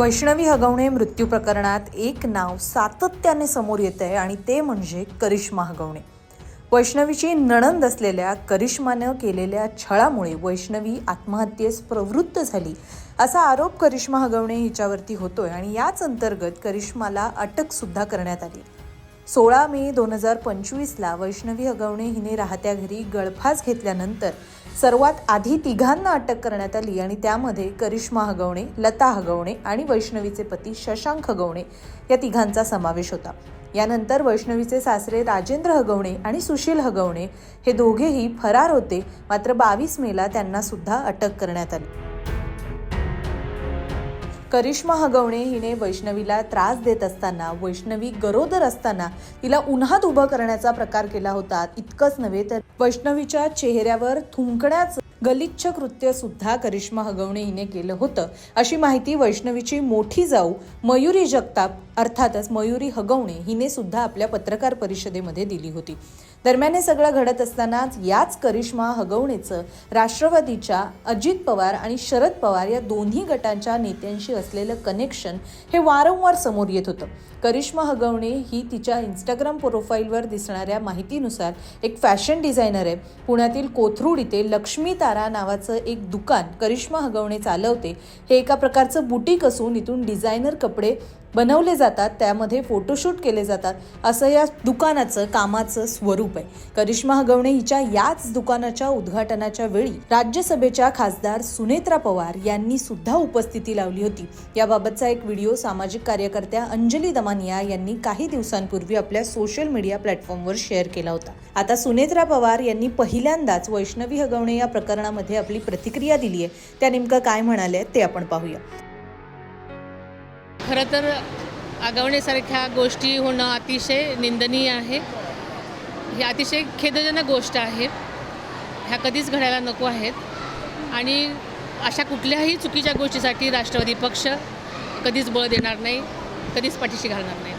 वैष्णवी हगवणे मृत्यू प्रकरणात एक नाव सातत्याने समोर येत आहे आणि ते म्हणजे करिश्मा हगवणे. वैष्णवीची नणंद असलेल्या करिश्मानं केलेल्या छळामुळे वैष्णवी आत्महत्येस प्रवृत्त झाली असा आरोप करिश्मा हगवणे हिच्यावरती होतोय आणि याच अंतर्गत करिश्माला अटकसुद्धा करण्यात आली. सोळा मे दोन हजार पंचवीसला वैष्णवी हगवणे हिने राहत्या घरी गळफास घेतल्यानंतर सर्वात आधी तिघांना अटक करण्यात आली आणि त्यामध्ये करिश्मा हगवणे लता हगवणे आणि वैष्णवीचे पती शशांक हगवणे या तिघांचा समावेश होता. यानंतर वैष्णवीचे सासरे राजेंद्र हगवणे आणि सुशील हगवणे हे दोघेही फरार होते. मात्र बावीस मेला त्यांना सुद्धा अटक करण्यात आली. करिश्मा हगवणे हिने वैष्णवीला त्रास देत असताना वैष्णवी गरोदर असताना तिला उन्हात उभं करण्याचा प्रकार केला होता. इतकंच नव्हे तर वैष्णवीच्या चेहऱ्यावर थुंकण्याचं गलिच्छ कृत्य सुद्धा करिश्मा हगवणे हिने केलं होतं. अशी माहिती वैष्णवीची मोठी जाऊ मयुरी जगताप अर्थातच मयुरी हगवणे हिने सुद्धा आपल्या पत्रकार परिषदेमध्ये दिली होती. दरम्यान हे सगळं घडत असतानाच याच करिश्मा हगवणेचं राष्ट्रवादीच्या अजित पवार आणि शरद पवार या दोन्ही गटांच्या नेत्यांशी असलेलं कनेक्शन हे वारंवार समोर येत होतं. करिश्मा हगवणे ही तिच्या इंस्टाग्राम प्रोफाईलवर दिसणाऱ्या माहितीनुसार एक फॅशन डिझायनर आहे. पुण्यातील कोथरूड इथे लक्ष्मी तारा नावाचं एक दुकान करिश्मा हगवणे चालवते. हे एका प्रकारचं बुटीक असून इथून डिझायनर कपडे बनवले जातात त्यामध्ये फोटोशूट केले जातात असं या दुकानाचं कामाचं स्वरूप आहे. करिश्मा हगवणे हिच्या याच दुकानाच्या उद्घाटनाच्या वेळी राज्यसभेच्या खासदार सुनेत्रा पवार यांनी सुद्धा उपस्थिती लावली होती. याबाबतचा एक व्हिडिओ सामाजिक कार्यकर्त्या अंजली दमानिया यांनी काही दिवसांपूर्वी आपल्या सोशल मीडिया प्लॅटफॉर्मवर शेअर केला होता. आता सुनेत्रा पवार यांनी पहिल्यांदाच वैष्णवी हगवणे या प्रकरणामध्ये आपली प्रतिक्रिया दिली आहे त्या नेमकं काय म्हणाले ते आपण पाहूया. खरं तर आगवण्यासारख्या गोष्टी होणं अतिशय निंदनीय आहे. ही अतिशय खेदजनक गोष्ट आहे. ह्या कधीच घडायला नको आहेत. आणि अशा कुठल्याही चुकीच्या गोष्टीसाठी राष्ट्रवादी पक्ष कधीच बळ देणार नाही कधीच पाठीशी घालणार नाही.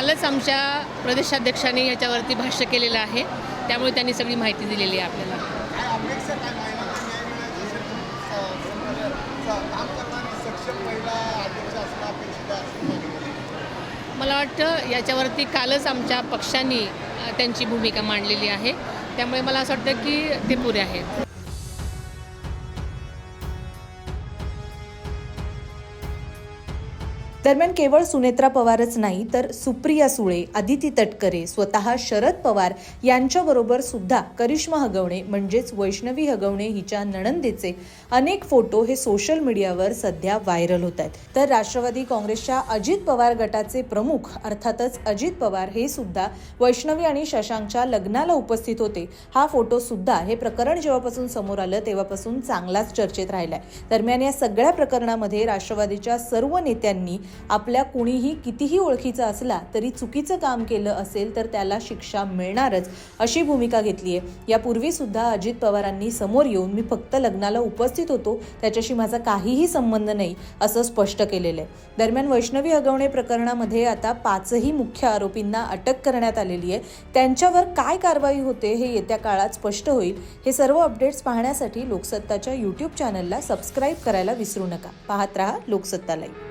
कालच आमच्या प्रदेशाध्यक्षांनी याच्यावरती भाष्य केलेलं आहे. त्यामुळे त्यांनी सगळी माहिती दिलेली आहे आपल्याला. आहे आहे. मला वाटतं याच्यावरती कालच आमच्या पक्षांनी त्यांची भूमिका मांडलेली आहे. त्यामुळे मला असं वाटतं की ते पुरे आहेत. दरम्यान केवळ सुनेत्रा पवारच नाही तर सुप्रिया सुळे आदिती तटकरे स्वतः शरद पवार यांच्याबरोबर सुद्धा करिश्मा हगवणे म्हणजेच वैष्णवी हगवणे हिच्या नणंदेचे अनेक फोटो हे सोशल मीडियावर सध्या व्हायरल होत आहेत. तर राष्ट्रवादी काँग्रेसच्या अजित पवार गटाचे प्रमुख अर्थातच अजित पवार हे सुद्धा वैष्णवी आणि शशांकच्या लग्नाला उपस्थित होते. हा फोटो सुद्धा हे प्रकरण जेव्हापासून समोर आलं तेव्हापासून चांगलाच चर्चेत राहिलाय. दरम्यान या सगळ्या प्रकरणामध्ये राष्ट्रवादीच्या सर्व नेत्यांनी आपल्या कुणीही कितीही ओळखीचा असला तरी चुकीचं काम केलं असेल तर त्याला शिक्षा मिळणारच अशी भूमिका घेतली आहे यापूर्वी सुद्धा अजित पवारांनी समोर येऊन मी फक्त लग्नाला उपस्थित होतो त्याच्याशी माझा काहीही संबंध नाही असं स्पष्ट केलेलं आहे दरम्यान वैष्णवी हगवणे प्रकरणामध्ये आता पाचही मुख्य आरोपींना अटक करण्यात आलेली आहे त्यांच्यावर काय कारवाई होते हे येत्या काळात स्पष्ट होईल. हे सर्व अपडेट्स पाहण्यासाठी लोकसत्ताच्या यूट्यूब चॅनलला सबस्क्राईब करायला विसरू नका. पाहत रहा लोकसत्ता लाईव्ह.